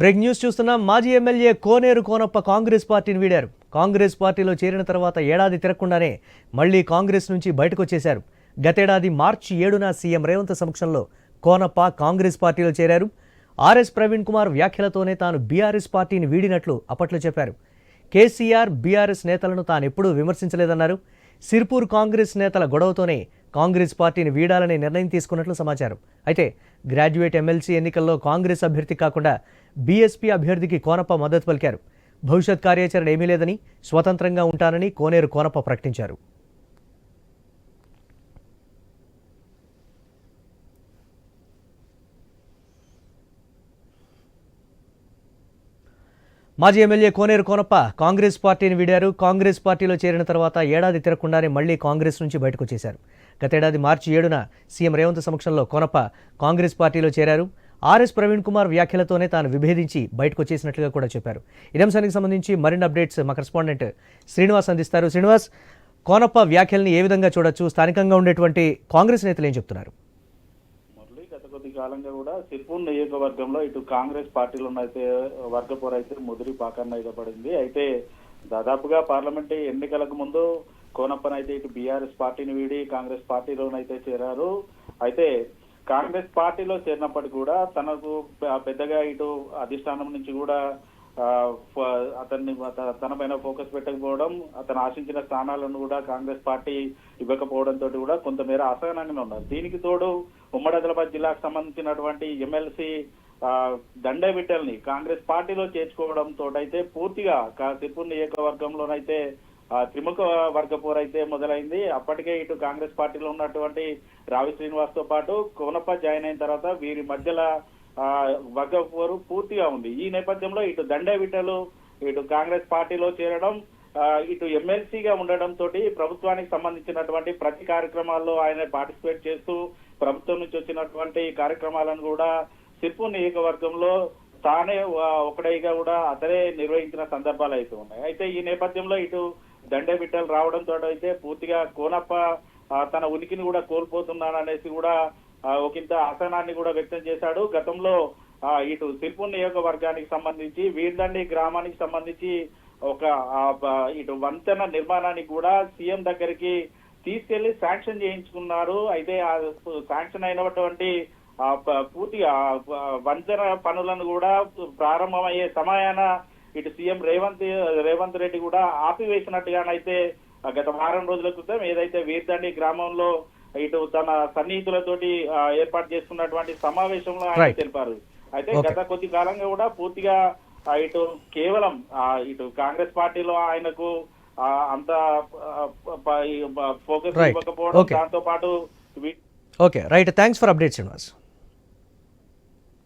Break news చూస్తున్నాం మాజీ MLA కోనేరు కోనప్ప కాంగ్రెస్ పార్టీని వీడారు. కాంగ్రెస్ పార్టీలో చేరిన తర్వాత ఏడాది తిరగకుండానే మళ్ళీ కాంగ్రెస్ నుంచి బయటకు వచ్చేశారు గతేడాది మార్చి ఏడున సీఎం రేవంత్ సమక్షంలో కోనప్ప కాంగ్రెస్ పార్టీలో చేరారు. ఆర్ఎస్ ప్రవీణ్ కుమార్ వ్యాఖ్యలతోనే తాను బీఆర్ఎస్ పార్టీని వీడినట్లు అప్పట్లో చెప్పారు. కేసీఆర్ బీఆర్ఎస్ నేతలను తానెప్పుడూ విమర్శించలేదన్నారు. సిర్పూర్ కాంగ్రెస్ నేతల గొడవతోనే కాంగ్రెస్ పార్టీని వీడాలనే నిర్ణయం తీసుకున్నట్లు సమాచారం. అయితే గ్రాడ్యుయేట్ ఎమ్మెల్సీ ఎన్నికల్లో కాంగ్రెస్ అభ్యర్థి కాకుండా బీఎస్పీ అభ్యర్థికి కోనప్ప మద్దతు పలికారు. భవిష్యత్ కార్యాచరణ ఏమీ లేదని స్వతంత్రంగా ఉంటానని కోనేరు కోనప్ప ప్రకటించారు. మాజీ ఎమ్మెల్యే కోనేరు కోనప్ప కాంగ్రెస్ పార్టీని వీడారు. కాంగ్రెస్ పార్టీలో చేరిన తర్వాత ఏడాది తిరగకుండానే మళ్ళీ కాంగ్రెస్ నుంచి బయటకు వచ్చేశారు. గతేడాది మార్చి ఏడున సీఎం రేవంత్ సమక్షంలో కోనప్ప కాంగ్రెస్ పార్టీలో చేరారు. ఆర్ఎస్ ప్రవీణ్ కుమార్ వ్యాఖ్యలతోనే తాను విభేదించి బయటకు వచ్చేసినట్లుగా కూడా చెప్పారు. ఇదే అంశానికి సంబంధించి మరిన్ని అప్డేట్స్ మా కరెస్పాండెంట్ శ్రీనివాస్ అందిస్తారు. శ్రీనివాస్ కోనప్ప వ్యాఖ్యల్ని ఏ విధంగా చూడొచ్చు? స్థానికంగా ఉండేటువంటి కాంగ్రెస్ నేతలు ఏం చెప్తున్నారు? గత కొద్ది కాలంగా కూడా సిర్పూర్ నియోజకవర్గంలో ఇటు కాంగ్రెస్ పార్టీలో అయితే వర్గపోరు ముదిరి పాకన్న అయితే పడింది అయితే దాదాపుగా పార్లమెంట్ ఎన్నికలకు ముందు కోనప్పనైతే ఇటు బీఆర్ఎస్ పార్టీని వీడి కాంగ్రెస్ పార్టీలోనైతే చేరారు. అయితే కాంగ్రెస్ పార్టీలో చేరినప్పటికీ కూడా తనకు పెద్దగా ఇటు అధిష్టానం నుంచి కూడా అతన్ని తన పైన ఫోకస్ పెట్టకపోవడం అతను ఆశించిన స్థానాలను కూడా కాంగ్రెస్ పార్టీ ఇవ్వకపోవడంతో కూడా కొంతమేర అసహనంగానే ఉన్నారు. దీనికి తోడు ఉమ్మడి ఆదిలాబాద్ జిల్లాకు సంబంధించినటువంటి ఎమ్మెల్సీ దండే బిడ్డల్ని కాంగ్రెస్ పార్టీలో చేర్చుకోవడంతో అయితే పూర్తిగా కా- సిర్పూర్ నియోజకవర్గంలోనైతే త్రిముఖ వర్గ అయితే మొదలైంది. అప్పటికే ఇటు కాంగ్రెస్ పార్టీలో ఉన్నటువంటి రావి శ్రీనివాస్తో పాటు కోనప్ప జాయిన్ అయిన తర్వాత వీరి మధ్యలో ఆ, వర్గ పోరు పూర్తిగా ఉంది. ఈ నేపథ్యంలో ఇటు దండే విటలు ఇటు కాంగ్రెస్ పార్టీలో చేరడం ఇటు ఎమ్మెల్సీగా ఉండడం తోటి ప్రభుత్వానికి సంబంధించినటువంటి ప్రతి కార్యక్రమాల్లో ఆయన పార్టిసిపేట్ చేస్తూ ప్రభుత్వం నుంచి వచ్చినటువంటి కార్యక్రమాలను కూడా సిర్పు నియోజకవర్గంలో తానే ఒకడైగా కూడా అతనే నిర్వహించిన సందర్భాలు అయితే ఉన్నాయి. అయితే ఈ నేపథ్యంలో ఇటు దండే బిడ్డలు రావడంతో అయితే పూర్తిగా కోనప్ప తన ఉనికిని కూడా కోల్పోతున్నాడు అనేసి కూడా ఒక ఒకంత అసహనాన్ని కూడా వ్యక్తం చేశాడు. గతంలో ఇటు సిర్పూర్ నియోజకవర్గానికి సంబంధించి వీర్దండి గ్రామానికి సంబంధించి ఒక ఇటు వంతెన నిర్మాణానికి కూడా సీఎం దగ్గరికి తీసుకెళ్ళి శాంక్షన్ చేయించుకున్నారు. అయితే ఆ శాంక్షన్ అయినటువంటి పూర్తిగా వంతెన పనులను కూడా ప్రారంభమయ్యే సమయాన ఇటు సీఎం రేవంత్ రేవంత్ రెడ్డి కూడా ఆపివేసినట్టుగానైతే గత వారం రోజుల క్రితం ఏదైతే వీర్దండి గ్రామంలో ఇటు తన సన్నిహితులతోటి ఏర్పాటు చేసుకున్నటువంటి సమావేశంలో ఆయన. తెలిపారు అయితే. గత కొద్ది కాలంగా కూడా పూర్తిగా ఇటు కేవలం ఇటు కాంగ్రెస్ పార్టీలో ఆయనకు అంత ఫోకస్. ఇవ్వకపోవడం. దాంతో పాటు okay right thanks for update Srinivas